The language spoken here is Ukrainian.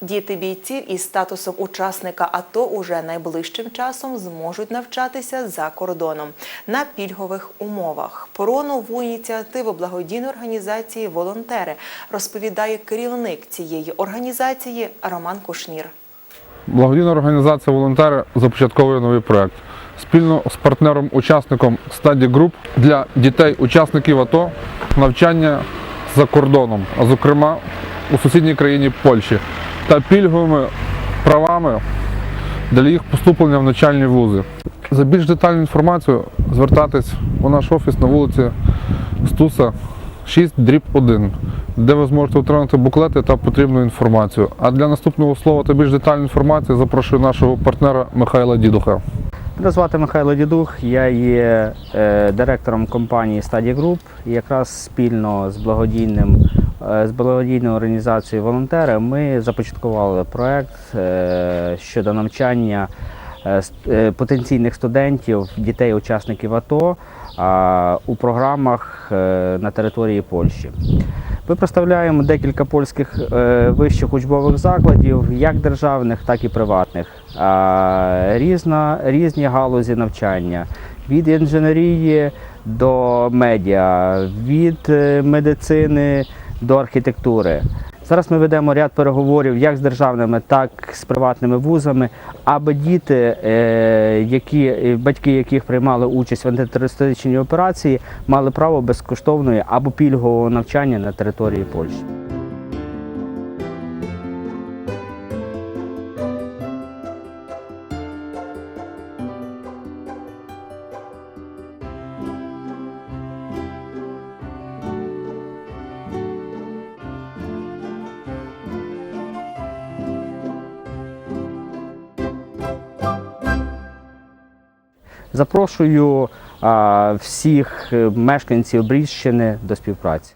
Діти бійців із статусом учасника АТО уже найближчим часом зможуть навчатися за кордоном на пільгових умовах. Про нову ініціативу благодійної організації Волонтери розповідає керівник цієї організації Роман Кушнір. Благодійна організація волонтери започатковує новий проект спільно з партнером-учасником Study Group для дітей-учасників АТО навчання за кордоном, а зокрема у сусідній країні Польщі, та пільговими правами для їх поступлення в навчальні вузи. За більш детальну інформацію звертатись у наш офіс на вулиці Стуса 6 дріб 1, де ви зможете отримати буклети та потрібну інформацію. А для наступного слова та більш детальної інформації запрошую нашого партнера Михайла Дідуха. Мене звати Михайло Дідух, я є е, директором компанії Study Group. І якраз спільно з благодійним з благодійною організацією волонтери ми започаткували проект е, щодо навчання е, е, потенційних студентів, дітей-учасників АТО у програмах е, на території Польщі. Ми представляємо декілька польських е, вищих учбових закладів, як державних, так і приватних. Різна, різні галузі навчання від інженерії до медіа, від е, медицини до архітектури. Зараз ми ведемо ряд переговорів як з державними, так і з приватними вузами, аби діти, е, які, е, батьки яких приймали участь в антитерористичній операції, мали право безкоштовної або пільгового навчання на території Польщі. Запрошую всіх е, мешканців Брідщини до співпраці.